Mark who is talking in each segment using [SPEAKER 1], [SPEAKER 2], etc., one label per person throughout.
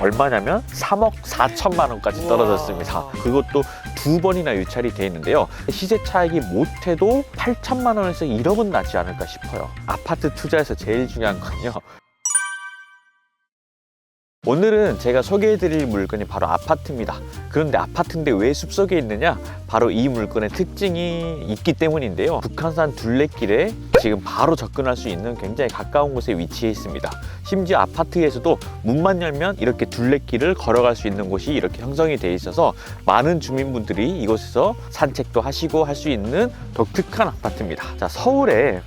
[SPEAKER 1] 얼마냐면 3억 4천만 원까지 떨어졌습니다. 그것도 두 번이나 유찰이 돼 있는데요. 시세 차익이 못해도 8천만 원에서 1억은 나지 않을까 싶어요. 아파트 투자에서 제일 중요한 건요. 오늘은 제가 소개해드릴 물건이 바로 아파트입니다. 그런데 아파트인데 왜 숲속에 있느냐? 바로 이 물건의 특징이 있기 때문인데요. 북한산 둘레길에 지금 바로 접근할 수 있는 굉장히 가까운 곳에 위치해 있습니다. 심지어 아파트에서도 문만 열면 이렇게 둘레길을 걸어갈 수 있는 곳이 이렇게 형성이 돼 있어서 많은 주민분들이 이곳에서 산책도 하시고 할 수 있는 독특한 아파트입니다. 자, 서울에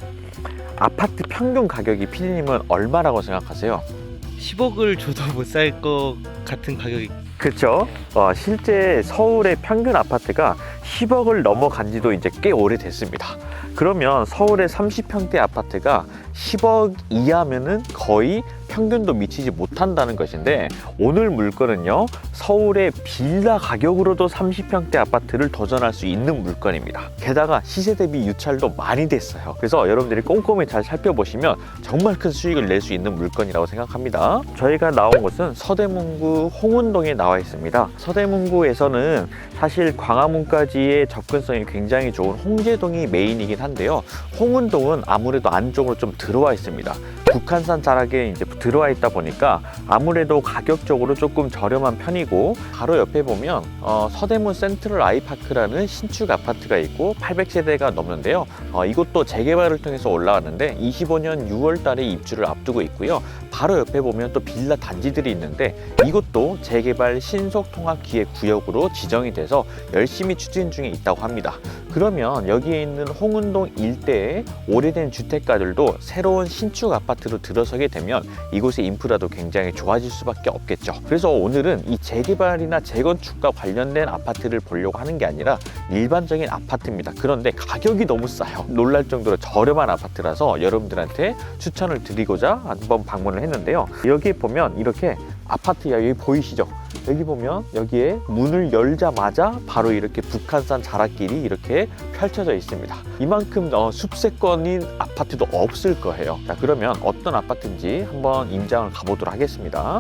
[SPEAKER 1] 아파트 평균 가격이 피디님은 얼마라고 생각하세요?
[SPEAKER 2] 10억을 줘도 못 살 것 같은 가격이
[SPEAKER 1] 그렇죠. 어, 실제 서울의 평균 아파트가 10억을 넘어간 지도 이제 꽤 오래됐습니다. 그러면 서울의 30평대 아파트가 10억 이하면은 거의 평균도 미치지 못한다는 것인데 오늘 물건은요 서울의 빌라 가격으로도 30평대 아파트를 도전할 수 있는 물건입니다. 게다가 시세 대비 유찰도 많이 됐어요. 그래서 여러분들이 꼼꼼히 잘 살펴보시면 정말 큰 수익을 낼 수 있는 물건이라고 생각합니다. 저희가 나온 곳은 서대문구 홍은동에 나와 있습니다. 서대문구에서는 사실 광화문까지의 접근성이 굉장히 좋은 홍제동이 메인이긴 한데요. 홍은동은 아무래도 안쪽으로 좀 들어와 있습니다. 북한산 자락에 이제 들어와 있다 보니까 아무래도 가격적으로 조금 저렴한 편이고 바로 옆에 보면 어, 서대문 센트럴 아이파크라는 신축 아파트가 있고 800세대가 넘는데요. 어, 이것도 재개발을 통해서 올라왔는데 25년 6월 달에 입주를 앞두고 있고요. 바로 옆에 보면 또 빌라 단지들이 있는데 이것도 재개발 신속 통합 기획 구역으로 지정이 돼서 열심히 추진 중에 있다고 합니다. 그러면 여기에 있는 홍은동 일대의 오래된 주택가들도 새로운 신축 아파트 로 들어서게 되면 이곳의 인프라도 굉장히 좋아질 수밖에 없겠죠. 그래서 오늘은 이 재개발이나 재건축과 관련된 아파트를 보려고 하는 게 아니라 일반적인 아파트입니다. 그런데 가격이 너무 싸요. 놀랄 정도로 저렴한 아파트라서 여러분들한테 추천을 드리고자 한번 방문을 했는데요. 여기 보면 이렇게 아파트야 여기 보이시죠? 여기 보면 여기에 문을 열자마자 바로 이렇게 북한산 자락길이 이렇게 펼쳐져 있습니다. 이만큼 어, 숲세권인 아파트도 없을 거예요. 자 그러면 어떤 아파트인지 한번 임장을 가보도록 하겠습니다.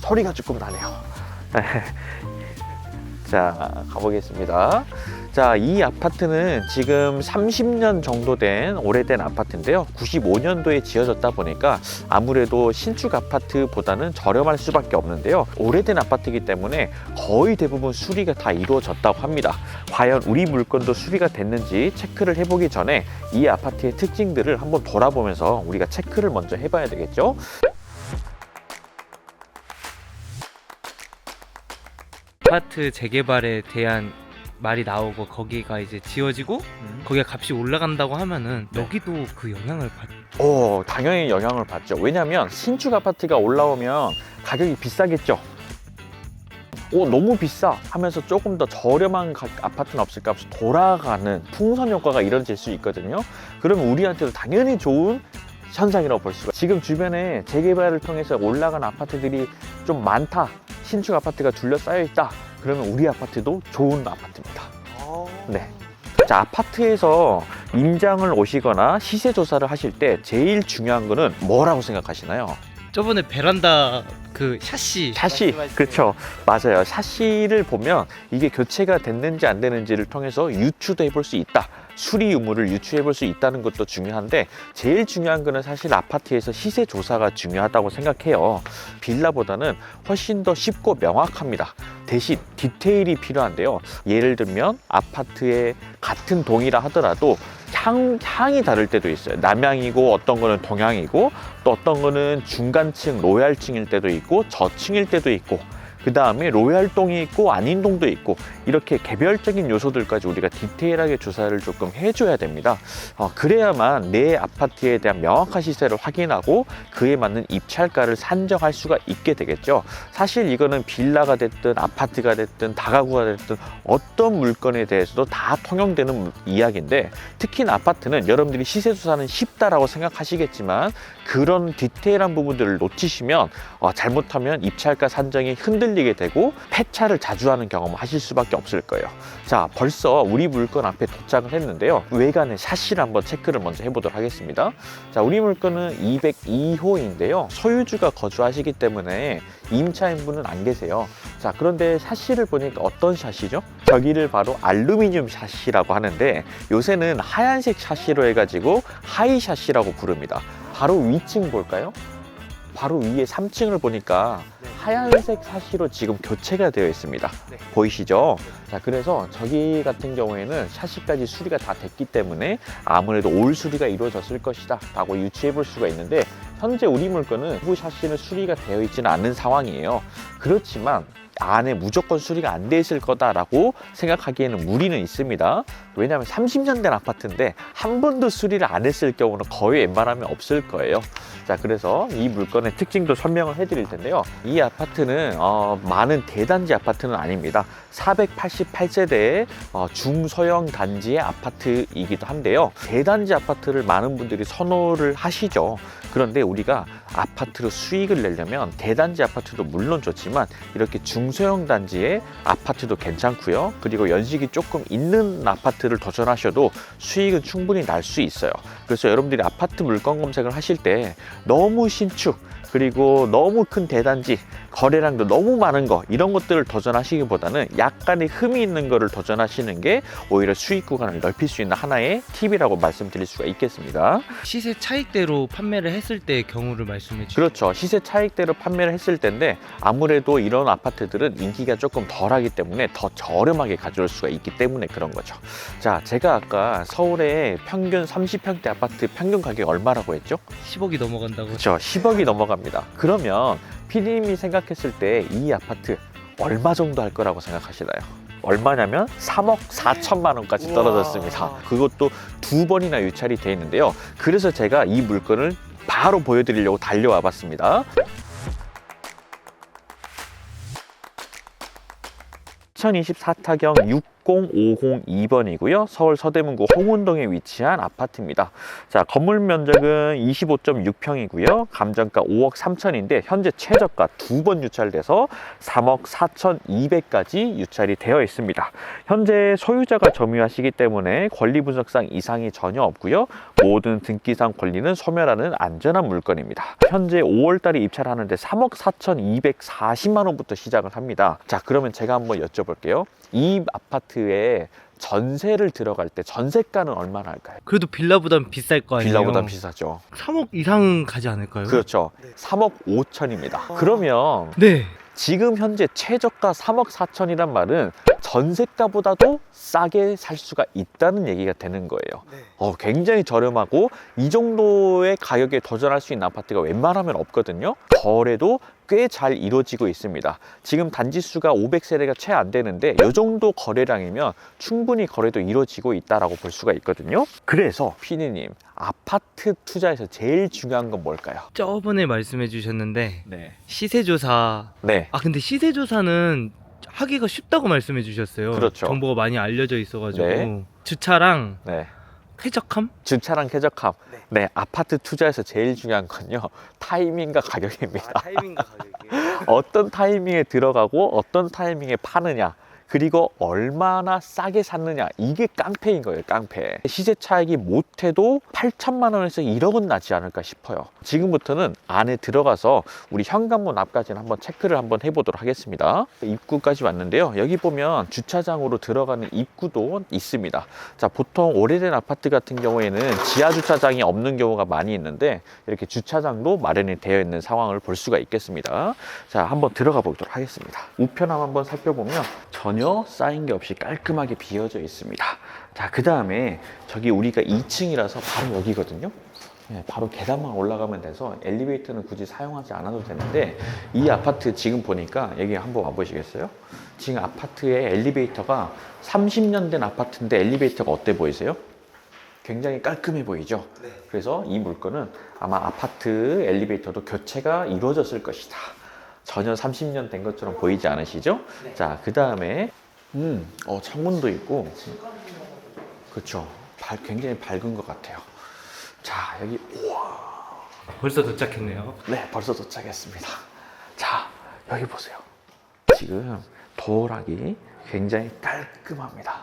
[SPEAKER 1] 소리가 조금 나네요. 자 가보겠습니다. 자, 이 아파트는 지금 30년 정도 된 오래된 아파트인데요. 95년도에 지어졌다 보니까 아무래도 신축 아파트보다는 저렴할 수밖에 없는데요. 오래된 아파트이기 때문에 거의 대부분 수리가 다 이루어졌다고 합니다. 과연 우리 물건도 수리가 됐는지 체크를 해보기 전에 이 아파트의 특징들을 한번 돌아보면서 우리가 체크를 먼저 해봐야 되겠죠.
[SPEAKER 2] 아파트 재개발에 대한 말이 나오고 거기가 이제 지어지고 거기가 값이 올라간다고 하면은
[SPEAKER 1] 네.
[SPEAKER 2] 여기도 그 영향을 받.
[SPEAKER 1] 오, 당연히 영향을 받죠. 왜냐하면 신축 아파트가 올라오면 가격이 비싸겠죠. 오, 너무 비싸 하면서 조금 더 저렴한 가- 아파트는 없을까 하면서 돌아가는 풍선 효과가 이뤄질 수 있거든요. 그러면 우리한테도 당연히 좋은 현상이라고 볼 수가. 지금 주변에 재개발을 통해서 올라간 아파트들이 좀 많다. 신축 아파트가 둘러싸여 있다. 그러면 우리 아파트도 좋은 아파트입니다. 네. 자, 아파트에서 임장을 오시거나 시세 조사를 하실 때 제일 중요한 거는 뭐라고 생각하시나요?
[SPEAKER 2] 저번에 베란다 그 샤시
[SPEAKER 1] 샤시. 그렇죠. 맞아요. 샤시를 보면 이게 교체가 됐는지 안 되는지를 통해서 유추도 해볼 수 있다. 수리 유무를 유추해 볼 수 있다는 것도 중요한데 제일 중요한 거는 사실 아파트에서 시세 조사가 중요하다고 생각해요. 빌라보다는 훨씬 더 쉽고 명확합니다. 대신 디테일이 필요한데요. 예를 들면 아파트의 같은 동이라 하더라도 향, 향이 다를 때도 있어요. 남향이고 어떤 거는 동향이고 또 어떤 거는 중간층, 로얄층일 때도 있고 저층일 때도 있고 그 다음에 로얄동이 있고 아닌 동도 있고 이렇게 개별적인 요소들까지 우리가 디테일하게 조사를 조금 해줘야 됩니다. 어, 그래야만 내 아파트에 대한 명확한 시세를 확인하고 그에 맞는 입찰가를 산정할 수가 있게 되겠죠. 사실 이거는 빌라가 됐든 아파트가 됐든 다가구가 됐든 어떤 물건에 대해서도 다 통용되는 물- 이야기인데 특히 아파트는 여러분들이 시세 조사는 쉽다라고 생각하시겠지만 그런 디테일한 부분들을 놓치시면 어, 잘못하면 입찰가 산정이 흔들릴 흔들리게 되고 폐차를 자주 하는 경험을 하실 수밖에 없을 거예요. 자, 벌써 우리 물건 앞에 도착을 했는데요. 외관의 샤시를 한번 체크를 먼저 해보도록 하겠습니다. 자, 우리 물건은 202호인데요. 소유주가 거주하시기 때문에 임차인분은 안 계세요. 자, 그런데 샤시를 보니까 어떤 샤시죠? 저기를 바로 알루미늄 샤시라고 하는데 요새는 하얀색 샤시로 해가지고 하이 샤시라고 부릅니다. 바로 위층 볼까요? 바로 위에 3층을 보니까 하얀색 샤시로 지금 교체가 되어 있습니다.
[SPEAKER 2] 네.
[SPEAKER 1] 보이시죠? 자, 그래서 저기 같은 경우에는 샤시까지 수리가 다 됐기 때문에 아무래도 올 수리가 이루어졌을 것이다 라고 유추해 볼 수가 있는데 현재 우리 물건은 후 샤시는 수리가 되어 있지는 않은 상황이에요. 그렇지만 안에 무조건 수리가 안 돼 있을 거다라고 생각하기에는 무리는 있습니다. 왜냐하면 30년 된 아파트인데 한 번도 수리를 안 했을 경우는 거의 웬만하면 없을 거예요. 자, 그래서 이 물건의 특징도 설명을 해드릴 텐데요. 이 아파트는 어, 많은 대단지 아파트는 아닙니다. 488세대의 어, 중소형 단지의 아파트이기도 한데요. 대단지 아파트를 많은 분들이 선호를 하시죠. 그런데 우리가 아파트로 수익을 내려면 대단지 아파트도 물론 좋지만 이렇게 중소형 단지의 아파트도 괜찮고요. 그리고 연식이 조금 있는 아파트를 도전하셔도 수익은 충분히 날 수 있어요. 그래서 여러분들이 아파트 물건 검색을 하실 때 너무 신축 그리고 너무 큰 대단지 거래량도 너무 많은 거 이런 것들을 도전하시기보다는 약간의 흠이 있는 거를 도전하시는 게 오히려 수익 구간을 넓힐 수 있는 하나의 팁이라고 말씀드릴 수가 있겠습니다.
[SPEAKER 2] 시세 차익대로 판매를 했을 때 경우를 말씀해 주시죠.
[SPEAKER 1] 그렇죠. 시세 차익대로 판매를 했을 텐데 아무래도 이런 아파트들은 인기가 조금 덜하기 때문에 더 저렴하게 가져올 수가 있기 때문에 그런 거죠. 자, 제가 아까 서울의 평균 30평대 아파트 평균 가격 얼마라고 했죠?
[SPEAKER 2] 10억이 넘어간다고.
[SPEAKER 1] 그렇죠. 10억이 넘어 갑니다. 그러면 피디님이 생각했을 때 이 아파트 얼마 정도 할 거라고 생각하시나요? 얼마냐면 3억 4천만 원까지 떨어졌습니다.
[SPEAKER 2] 우와.
[SPEAKER 1] 그것도 두 번이나 유찰이 돼 있는데요. 그래서 제가 이 물건을 바로 보여드리려고 달려와 봤습니다. 2024 타경 60502번이고요. 서울 서대문구 홍운동에 위치한 아파트입니다. 자, 건물 면적은 25.6평이고요. 감정가 5억 3천인데 현재 최저가 두 번 유찰돼서 3억 4천2백까지 유찰이 되어 있습니다. 현재 소유자가 점유하시기 때문에 권리 분석상 이상이 전혀 없고요. 모든 등기상 권리는 소멸하는 안전한 물건입니다. 현재 5월 달에 입찰하는데 3억 4천240만 원부터 시작을 합니다. 자, 그러면 제가 한번 여쭤볼게요. 이 아파트 에 전세를 들어갈 때 전세가는 얼마나 할까요?
[SPEAKER 2] 그래도 빌라보단 비쌀 거 아니에요?
[SPEAKER 1] 빌라보다 비싸죠.
[SPEAKER 2] 3억 이상 가지 않을까요?
[SPEAKER 1] 그렇죠. 3억 5천입니다. 그러면
[SPEAKER 2] 네.
[SPEAKER 1] 지금 현재 최저가 3억 4천이란 말은 전세가보다도 싸게 살 수가 있다는 얘기가 되는 거예요. 어, 굉장히 저렴하고 이 정도의 가격에 도전할 수 있는 아파트가 웬만하면 없거든요. 거래도 꽤 잘 이루어지고 있습니다. 지금 단지 수가 500세대가 채 안 되는데 이 정도 거래량이면 충분히 거래도 이루어지고 있다라고 볼 수가 있거든요. 그래서 피디님 아파트 투자에서 제일 중요한 건 뭘까요?
[SPEAKER 2] 저번에 말씀해 주셨는데
[SPEAKER 1] 네.
[SPEAKER 2] 시세 조사.
[SPEAKER 1] 네.
[SPEAKER 2] 아 근데 시세 조사는 하기가 쉽다고 말씀해 주셨어요.
[SPEAKER 1] 그렇죠.
[SPEAKER 2] 정보가 많이 알려져 있어가지고
[SPEAKER 1] 네.
[SPEAKER 2] 주차랑
[SPEAKER 1] 네.
[SPEAKER 2] 쾌적함?
[SPEAKER 1] 주차랑 쾌적함. 네. 아파트 투자에서 제일 중요한 건요. 타이밍과 가격입니다.
[SPEAKER 2] 아, 타이밍과 가격이.
[SPEAKER 1] 어떤 타이밍에 들어가고 어떤 타이밍에 파느냐. 그리고 얼마나 싸게 샀느냐. 이게 깡패인 거예요 깡패. 시세 차익이 못해도 8천만 원에서 1억은 나지 않을까 싶어요. 지금부터는 안에 들어가서 우리 현관문 앞까지는 한번 체크를 한번 해보도록 하겠습니다. 입구까지 왔는데요. 여기 보면 주차장으로 들어가는 입구도 있습니다. 자 보통 오래된 아파트 같은 경우에는 지하 주차장이 없는 경우가 많이 있는데 이렇게 주차장도 마련이 되어 있는 상황을 볼 수가 있겠습니다. 자 한번 들어가 보도록 하겠습니다. 우편함 한번 살펴보면 전혀 쌓인 게 없이 깔끔하게 비어져 있습니다 자 그 다음에 저기 우리가 2층이라서 바로 여기거든요 네, 바로 계단만 올라가면 돼서 엘리베이터는 굳이 사용하지 않아도 되는데 이 아파트 지금 보니까 여기 한번 와보시겠어요? 지금 아파트의 엘리베이터가 30년 된 아파트인데 엘리베이터가 어때 보이세요? 굉장히 깔끔해 보이죠? 그래서 이 물건은 아마 아파트 엘리베이터도 교체가 이루어졌을 것이다. 전혀 30년 된 것처럼 보이지 않으시죠? 자, 그 다음에, 음, 어, 창문도 있고, 그렇죠. 밝, 굉장히 밝은 것 같아요. 자, 여기,
[SPEAKER 2] 벌써 도착했네요.
[SPEAKER 1] 네, 벌써 도착했습니다. 자, 여기 보세요. 지금 도어락이 굉장히 깔끔합니다.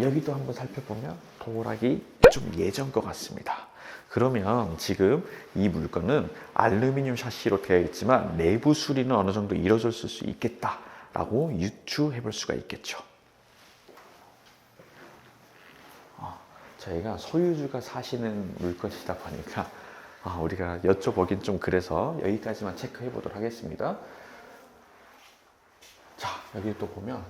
[SPEAKER 1] 여기도 한번 살펴보면 도어락이 좀 예전 것 같습니다. 그러면 지금 이 물건은 알루미늄 샤시로 되어 있지만 내부 수리는 어느 정도 이루어졌을 수 있겠다 라고 유추해 볼 수가 있겠죠. 어, 저희가 소유주가 사시는 물건이다 보니까 아, 우리가 여쭤보긴 좀 그래서 여기까지만 체크해 보도록 하겠습니다. 자, 여기 또 보면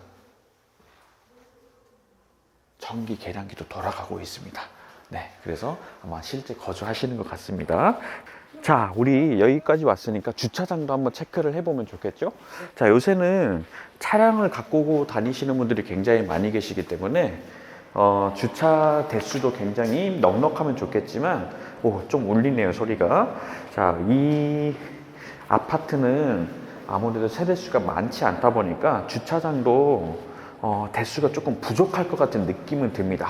[SPEAKER 1] 전기 계량기도 돌아가고 있습니다. 네, 그래서 아마 실제 거주하시는 것 같습니다. 자, 우리 여기까지 왔으니까 주차장도 한번 체크를 해보면 좋겠죠? 자, 요새는 차량을 갖고 다니시는 분들이 굉장히 많이 계시기 때문에 어, 주차 대수도 굉장히 넉넉하면 좋겠지만, 오, 좀 울리네요, 소리가. 자, 이 아파트는 아무래도 세대수가 많지 않다 보니까 주차장도 어, 대수가 조금 부족할 것 같은 느낌은 듭니다.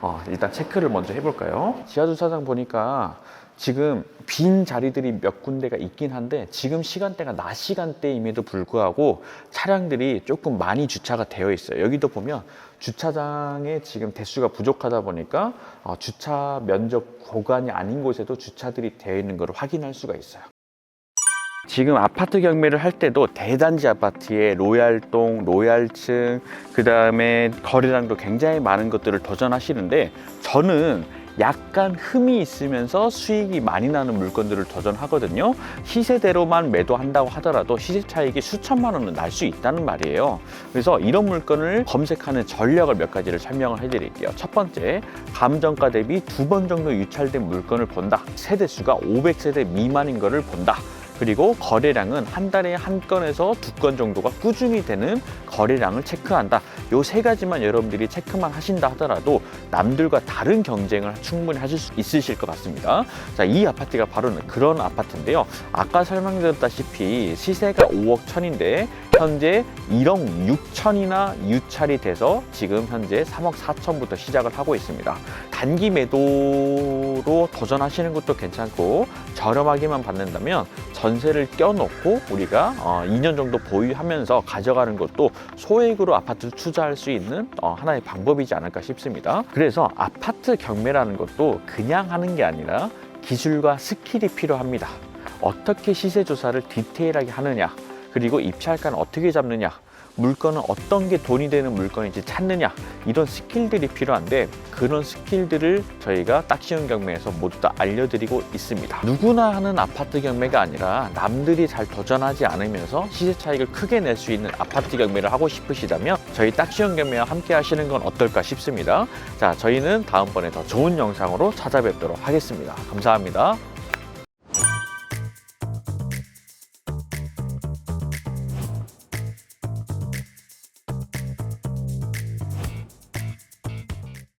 [SPEAKER 1] 어, 일단 체크를 먼저 해볼까요? 지하주차장 보니까 지금 빈 자리들이 몇 군데가 있긴 한데 지금 시간대가 낮 시간대임에도 불구하고 차량들이 조금 많이 주차가 되어 있어요. 여기도 보면 주차장에 지금 대수가 부족하다 보니까 어, 주차 면적 고간이 아닌 곳에도 주차들이 되어 있는 것을 확인할 수가 있어요. 지금 아파트 경매를 할 때도 대단지 아파트에 로얄동, 로얄층, 그 다음에 거래량도 굉장히 많은 것들을 도전하시는데 저는 약간 흠이 있으면서 수익이 많이 나는 물건들을 도전하거든요. 시세대로만 매도한다고 하더라도 시세 차익이 수천만 원은 날 수 있다는 말이에요. 그래서 이런 물건을 검색하는 전략을 몇 가지를 설명을 해드릴게요. 첫 번째, 감정가 대비 두 번 정도 유찰된 물건을 본다. 세대수가 500세대 미만인 것을 본다. 그리고 거래량은 한 달에 한 건에서 두 건 정도가 꾸준히 되는 거래량을 체크한다. 요 세 가지만 여러분들이 체크만 하신다 하더라도 남들과 다른 경쟁을 충분히 하실 수 있으실 것 같습니다. 자, 이 아파트가 바로 그런 아파트인데요. 아까 설명드렸다시피 시세가 5억 천인데 현재 1억 6천이나 유찰이 돼서 지금 현재 3억 4천부터 시작을 하고 있습니다. 단기 매도로 도전하시는 것도 괜찮고 저렴하게만 받는다면 전세를 껴놓고 우리가 어, 2년 정도 보유하면서 가져가는 것도 소액으로 아파트 투자할 수 있는 어, 하나의 방법이지 않을까 싶습니다. 그래서 아파트 경매라는 것도 그냥 하는 게 아니라 기술과 스킬이 필요합니다. 어떻게 시세 조사를 디테일하게 하느냐, 그리고 입찰가는 어떻게 잡느냐, 물건은 어떤 게 돈이 되는 물건인지 찾느냐 이런 스킬들이 필요한데 그런 스킬들을 저희가 딱시운 경매에서 모두 다 알려드리고 있습니다. 누구나 하는 아파트 경매가 아니라 남들이 잘 도전하지 않으면서 시세 차익을 크게 낼 수 있는 아파트 경매를 하고 싶으시다면 저희 딱시운 경매와 함께 하시는 건 어떨까 싶습니다. 자, 저희는 다음번에 더 좋은 영상으로 찾아뵙도록 하겠습니다. 감사합니다.